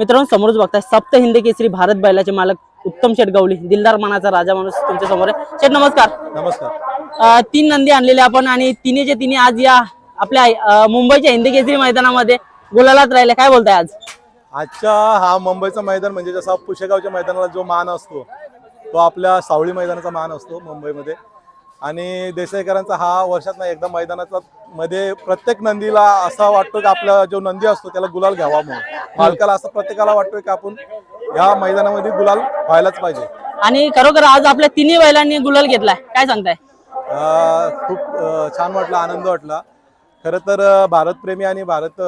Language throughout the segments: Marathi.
मित्रांनो समोरच बघताय सप्त हिंद केसरी भारत बैलाचे मालक उत्तम शेठ गवळी दिलदार मनाचा राजा माणूस तुमच्यासमोर आहे. शेठ नमस्कार. नमस्कार. अं, तीन नंदी आणलेले आपण आणि तिन्हीचे तिन्ही आज या आपल्या अं, मुंबईच्या हिंद केसरी मैदानामध्ये गुलालात राहिले. काय बोलताय आज? आजच्या हा मुंबईचा मैदान म्हणजे जसा पुशेगावच्या मैदानाला जो मान असतो तो आपल्या सावळी मैदानाचा मान असतो मुंबईमध्ये. आणि देसाईकरांचा हा वर्षात ना एकदा मैदानाचा मध्ये प्रत्येक नंदीला असा वाटतो की आपला जो नंदी असतो त्याला गुलाल घ्यावा म्हणून. मालकाला असं प्रत्येकाला वाटतोय की आपण या मैदानामध्ये गुलाल व्हायलाच पाहिजे. आणि खरोखर आज आपल्या तिन्ही बैलांनी गुलाल घेतलाय. काय सांगताय? अं, खूप अं, छान वाटला आनंद वाटला. खरं तर अं, भारतप्रेमी आणि भारत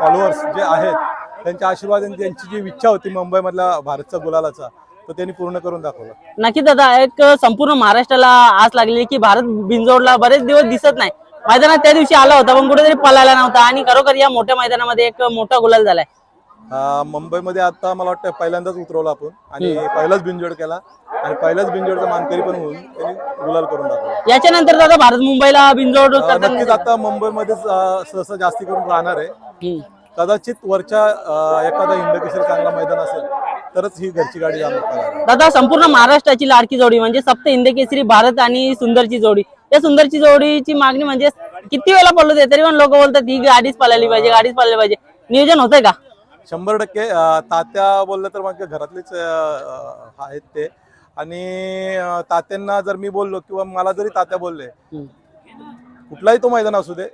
फॉलोअर्स जे आहेत त्यांच्या आशीर्वाद आणि त्यांची जी इच्छा होती मुंबईमधला भारतचा गुलालाचा तो त्यांनी पूर्ण करून दाखवला. नक्की दादा एक संपूर्ण महाराष्ट्राला आस लागलेली की भारत बिंजोडला बरेच दिवस दिसत नाही. मैदानात त्या दिवशी आला होता पण कुठेतरी पळायला नव्हता आणि खरोखर या मोठ्या मैदानामध्ये एक मोठा गुलाल झालाय. मुंबईमध्ये आता मला वाटतं पहिल्यांदाच उतरवलं आपण आणि पहिलाच बिनजोड केला आणि पहिलाच बिनजोडचा मानकरी पण होऊन त्यांनी गुलाल करून दाखवला. याच्यानंतर दादा भारत मुंबईला बिंजोड करताना नक्कीच आता मुंबईमध्येच अं, सहसा जास्ती करून राहणार आहे. हम्म. कदाचित वरच्या अं, एखादा हिंदकेसरी चांगला मैदान असेल तरच ही घरची गाडी जाणार. दादा संपूर्ण महाराष्ट्राची लाडकी जोडी म्हणजे सप्त हिंद केसरी भारत आणि सुंदरची जोडी या सुंदरची जोडीची मागणी म्हणजे किती वेळा पडलो ते तरी पण लोक बोलतात ही गाडीच पळाली पाहिजे गाडीच पळाली पाहिजे नियोजन होतंय का शंभर टक्के तात्या बोललं तर मग घरातलेच आहेत ते आणि तात्यांना जर मी बोललो किंवा मला जरी तात्या बोलले. कुठलाही तो मैदान असू दे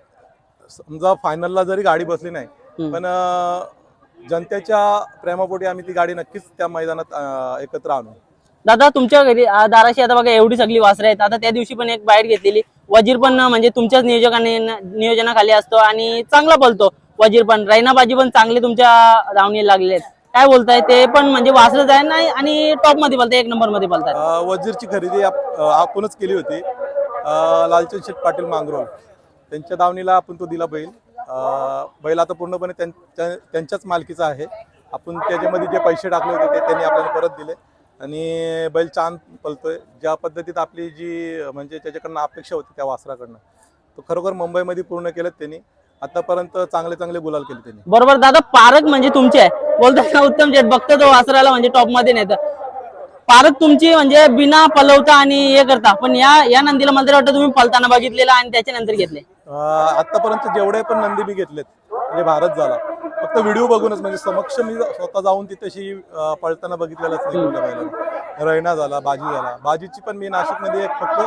समजा फायनलला जरी गाडी बसली नाही. पण जनतेच्या प्रेमापोटी आम्ही ती गाडी नक्कीच त्या मैदानात एकत्र आणू. दादा तुमच्या घरी दाराशी आता बघा एवढी सगळी वासरं आहेत. आता त्या दिवशी पण एक बाहेर घेतलेली. वजीर पण म्हणजे तुमच्याच नियोजकाने नियोजनाखाली असतो आणि चांगला बोलतो वजीर पण. रैनाबाजी पण चांगले तुमच्या धावणी लागले काय बोलताय? ते पण म्हणजे वासरच आहे नाही आणि टॉपमध्ये बोलताय एक नंबरमध्ये बोलताय वजीरची खरेदी आपणच केली होती. लालचंद शेठ पाटील मांगरोळ. त्यांच्या दावणीला आपण तो दिला बैल. अं, बैल आता पूर्णपणे त्यांच्याच मालकीचा आहे. आपण त्याच्यामध्ये जे पैसे टाकले होते ते त्यांनी आपल्याला परत दिले. आणि बैल छान पलतोय ज्या पद्धतीत आपली जी म्हणजे त्याच्याकडनं अपेक्षा होती त्या वासराकडनं तो खरोखर मुंबईमध्ये पूर्ण केलं त्यांनी. आतापर्यंत चांगले चांगले गुलाल केले त्यांनी. बरोबर दादा पारक म्हणजे तुमचे आहे. बोलताय ना उत्तम जे बघतो तो वासराला म्हणजे टॉपमध्ये नेतं पारक तुमची म्हणजे बिना पलवता आणि हे करता. पण या या नंदीला मला वाटतं तुम्ही पलताना बघितलेला आणि त्याच्यानंतर घेतले. आतापर्यंत जेवढे पण नंदी मी घेतलेत म्हणजे भारत झाला फक्त व्हिडिओ बघूनच म्हणजे समक्ष मी स्वतः जाऊन तिथेशी अं, पळताना बघितलेलंच नाही रैना झाला बाजी झाला. बाजीची पण मी नाशिकमध्ये एक फक्त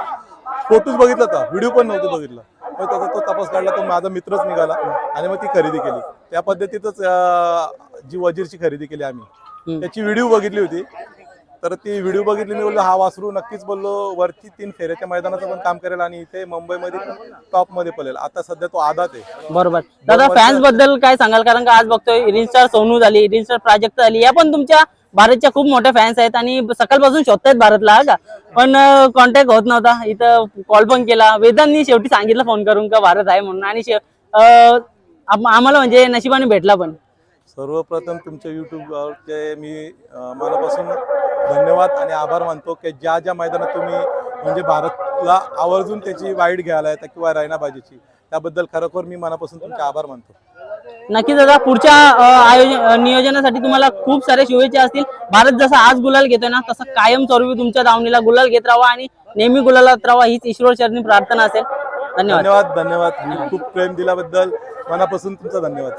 फोटोज बघितला होता व्हिडिओ पण नव्हतं बघितलं. मग त्याचा तो तपास काढला तो माझा मित्रच निघाला आणि मग ती खरेदी केली. त्या पद्धतीतच जी वजीरची खरेदी केली आम्ही. त्याची व्हिडिओ बघितली होती. तर ती व्हिडिओ बघितली मी बोललो हा वासरू नक्कीच बोललो. वरती तीन फेऱ्याच्या मैदानाचं पण काम करेल आणि इथे मुंबईमध्ये पण टॉपमध्ये पळेल. आता सध्या तो आदात आहे. बरोबर. दादा फॅन्सबद्दल काय सांगाल? कारण का आज बघतोय रील स्टार सोनू झाली रील स्टार प्राजक्त झाली. या पण तुमच्या भारतच्या खूप मोठ्या फॅन्स आहेत आणि सकाळपासून शोधतायत भारतला हा का? पण कॉन्टॅक्ट होत नव्हता. इथं कॉल पण केला. वेदांनी शेवटी सांगितलं फोन करून का भारत आहे म्हणून. आणि आम्हाला म्हणजे नशिबाने भेटला पण. सर्वप्रथम तुमच्या युट्यूबवरचे मी मनापासून धन्यवाद आणि आभार मानतो की ज्या ज्या मैदानात तुम्ही म्हणजे भारतला आवर्जून त्याची वाईट घ्यायला येतात किंवा रायनाबाजीची त्याबद्दल खरोखर मी मनापासून तुमचे आभार मानतो. नक्की दादा पुढच्या आयोजन नियोजनासाठी तुम्हाला खूप साऱ्या शुभेच्छा असतील. भारत जसा आज गुलाल घेतोय ना तसा कायम स्वरूपी तुमच्या दावणीला गुलाल घेत राहा आणि नेहमी गुलालात राहा हीच ईश्वर चरणी प्रार्थना असेल. धन्यवाद. धन्यवाद धन्यवाद. खूप प्रेम दिल्याबद्दल मनापासून तुमचा धन्यवाद.